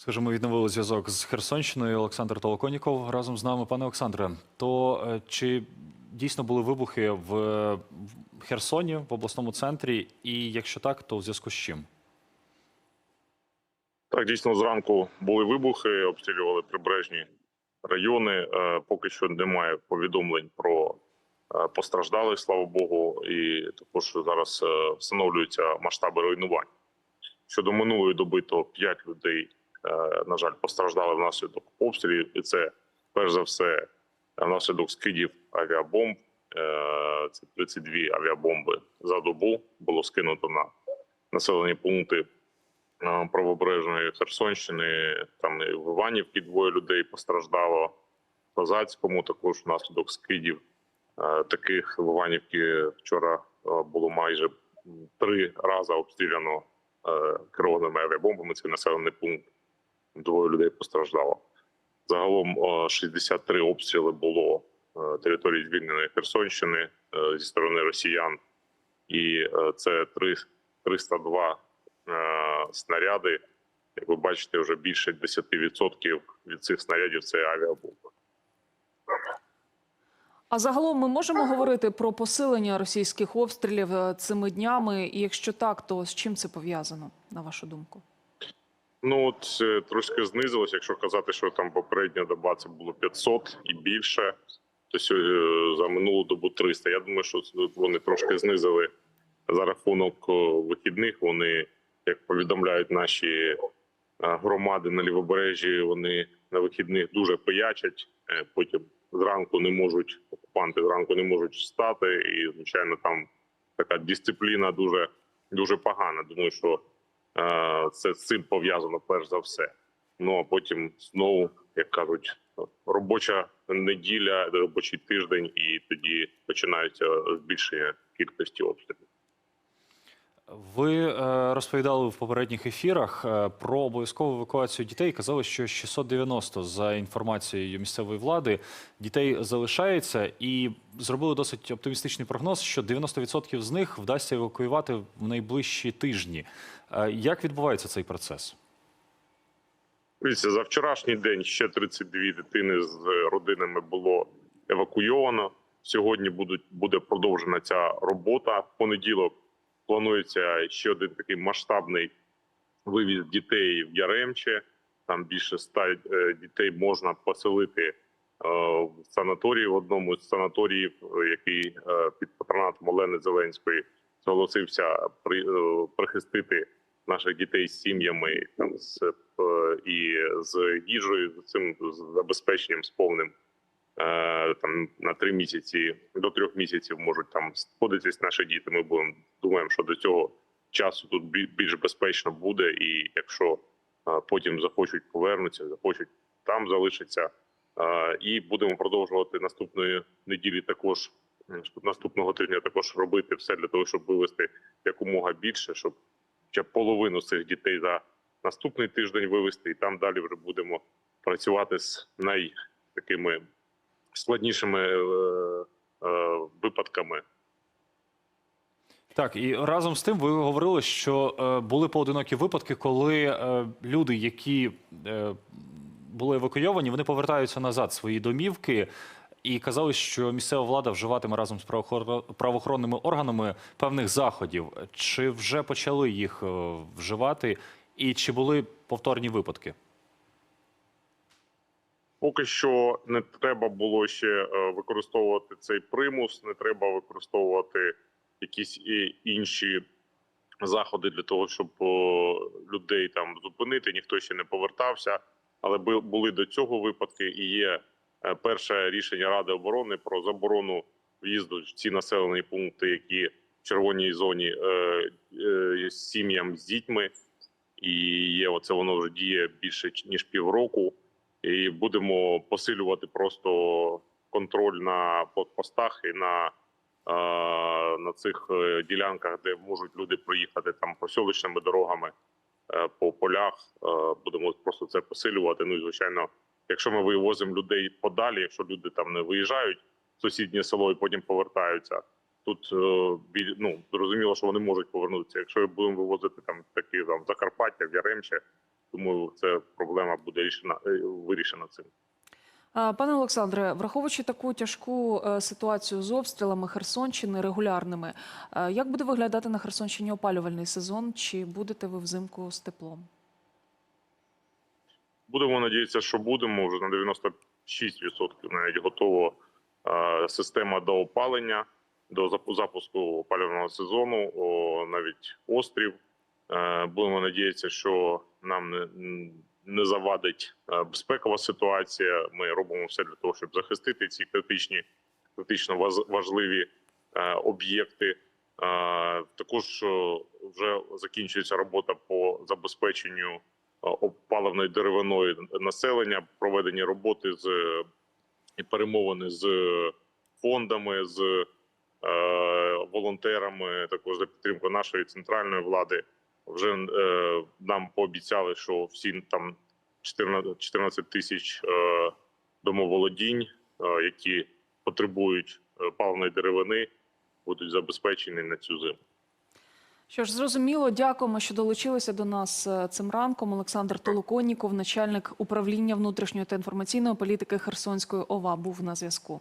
Скажімо, відновили зв'язок з Херсонщиною. Олександр Толоконіков разом з нами. Пане Олександре, то е, чи дійсно були вибухи в Херсоні, в обласному центрі? І якщо так, то в зв'язку з чим? Так, дійсно, зранку були вибухи, обстрілювали прибережні райони. Е, Поки що немає повідомлень про е, постраждалих, слава Богу, і також зараз встановлюються масштаби руйнувань. Щодо минулої доби, то 5 людей, на жаль, постраждали внаслідок обстрілів, і це перш за все внаслідок скидів авіабомб. Е, Це 32 авіабомби за добу було скинуто на населені пункти е, правобережної Херсонщини. Там і в Іванівці двоє людей постраждало. Козацькому також внаслідок скидів. Е, Таких в Іванівці вчора е, було майже три рази обстріляно е, керованими авіабомбами. Це населений пункт. Двоє людей постраждало. Загалом е, 63 обстріли було е, території звільненої Херсонщини е, зі сторони росіян, і е, це три- 302 е, снаряди. Як ви бачите, вже більше 10% від цих снарядів це авіабомби. А загалом ми можемо говорити про посилення російських обстрілів е, цими днями. І якщо так, то з чим це пов'язано, на вашу думку? Ну от е, трошки знизилось. Якщо казати, що там попередня доба це було 500 і більше, то сьогодні за минулу добу 300. Я думаю, що вони трошки знизили за рахунок вихідних. Вони, як повідомляють наші е, громади на лівобережжі, вони на вихідних дуже пиячать. Е, Потім зранку не можуть окупанти зранку не можуть встати, і звичайно, там така дисципліна дуже дуже погана. Думаю, що Е, Це з цим пов'язано перш за все. Ну а потім знову, як кажуть, робоча неділя, робочий тиждень, і тоді починається збільшення кількості обстрілів. Ви е, розповідали в попередніх ефірах е, про обов'язкову евакуацію дітей. Казали, що 690, за інформацією місцевої влади, дітей залишається, і зробили досить оптимістичний прогноз, що 90% з них вдасться евакуювати в найближчі тижні. Е, Як відбувається цей процес? Дивіться, за вчорашній день ще 32 дитини з родинами було евакуйовано. Сьогодні будуть буде продовжена ця робота. В понеділок планується ще один такий масштабний вивіз дітей в Яремче. Там більше ста е, дітей можна поселити е, в санаторії в одному з санаторіїв, який е, під патронатом Олени Зеленської зголосився прихистити наших дітей з сім'ями там з і з їжею, з цим забезпеченням з повним. Е, Там на три місяці до трьох місяців можуть там знаходитись наші діти. Ми будемо думаємо, що до цього часу тут більш безпечно буде, і якщо е, потім захочуть повернутися, захочуть там залишиться. Е, І будемо продовжувати наступної неділі також наступного тижня також робити все для того, щоб вивести якомога більше, щоб ще половину цих дітей за наступний тиждень вивести, і там далі вже будемо працювати з най такими складнішими е, е, випадками. Так, і разом з тим ви говорили, що е, були поодинокі випадки, коли е, люди, які е, були евакуйовані, вони повертаються назад в свої домівки. І казали, що місцева влада вживатиме разом з правоохор- правоохоронними органами певних заходів. Чи вже почали їх е, вживати, і чи були повторні випадки? Поки що не треба було ще е, використовувати цей примус, не треба використовувати якісь інші заходи для того, щоб людей там зупинити. Ніхто ще не повертався, але бу- були до цього випадки. І є е, перше рішення Ради оборони про заборону в'їзду в ці населені пункти, які в червоній зоні е, е, сім'ям з дітьми. І є оце воно вже діє більше ніж півроку і будемо посилювати просто контроль на постах і на, е, на цих е, ділянках, де можуть люди проїхати там посілочними дорогами е, по полях. Будемо просто це посилювати. Ну і звичайно, якщо ми вивозимо людей подалі, якщо люди там не виїжджають в сусіднє село і потім повертаються. Тут ну, зрозуміло, що вони можуть повернутися. Якщо будемо вивозити там такі там Закарпаття, в Яремче, Тому ця проблема буде рішена е, вирішена цим. Пане Олександре, враховуючи таку тяжку е, ситуацію з обстрілами Херсонщини регулярними, е, як буде виглядати на Херсонщині опалювальний сезон? Чи будете ви взимку з теплом? Будемо надіятися, що будемо вже на 96% навіть готова система до опалення, до запуску опалювального сезону, навіть острів. Будемо надіятися, що нам не, не завадить е, безпекова ситуація. Ми робимо все для того, щоб захистити ці критичні, критично важливі е, об'єкти. Е, Також вже закінчується робота по забезпеченню опаленою деревиною населення, проведені роботи з і перемовини з фондами, з волонтерами, також за підтримку нашої центральної влади. Вже е, нам пообіцяли, що всі там 14, 14 тисяч е, домоволодінь, е, які потребують е, паливної деревини, будуть забезпечені на цю зиму. Що ж, зрозуміло, дякуємо, що долучилися до нас е, цим ранком. Олександр Толоконніков, начальник управління внутрішньої та інформаційної політики Херсонської ОВА, був на зв'язку.